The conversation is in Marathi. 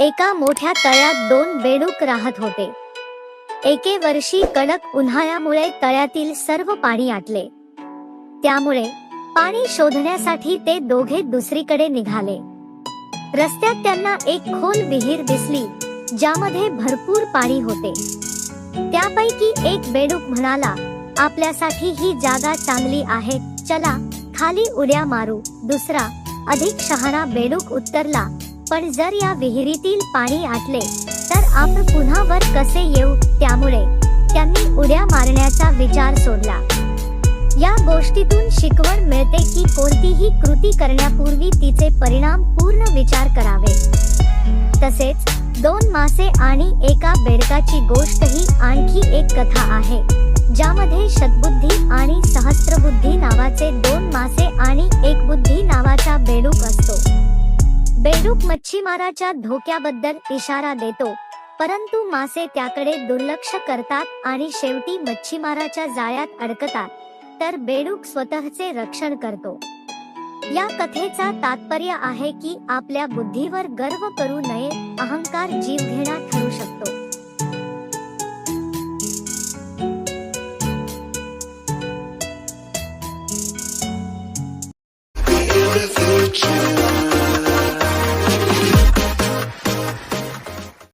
एका मोठ्या तळ्यात दोन बेडूक राहत होते. एके वर्षी कडक उन्हाळ्यामुळे तळ्यातील सर्व पाणी आटले. त्यामुळे पाणी शोधण्यासाठी ते दोघे दुसरीकडे निघाले. रस्त्यात त्यांना एक खोल विहीर दिसली ज्यामध्ये भरपूर पाणी होते. त्यापैकी एक बेडूक म्हणाला आपल्यासाठी ही जागा चांगली आहे चला खाली उड्या मारू. दुसरा अधिक शहाणा बेडूक उत्तरला पण जर या विहिरीतील पाणी आटले तर आपण पुन्हा वर कसे येऊ त्यामुळे? त्यांनी उड्या मारण्याचा विचार सोडला. या गोष्टीतून शिकवण मिळते की कोणतीही कृती करण्यापूर्वी तिचे परिणाम पूर्ण विचार करावे. तसेच दोन मासे आणि एका बेडकाची गोष्ट ही आणखी एक कथा आहे ज्यामध्ये शतबुद्धी आणि सहस्त्रबुद्धी नावाचे दोन मासे आणि एक बुद्धी नावाचा बेडूक बेडूक मच्छीमाराच्या धोक्याबद्दल इशारा देतो. परंतु मासे त्याकडे दुर्लक्ष करतात आणि शेवटी मच्छीमाराच्या जाळ्यात अडकतात. तर बेडूक स्वतःचे रक्षण करतो. या कथेचा तात्पर्य आहे की आपल्या बुद्धीवर गर्व करू नये अहंकार जीवघेणा घेणार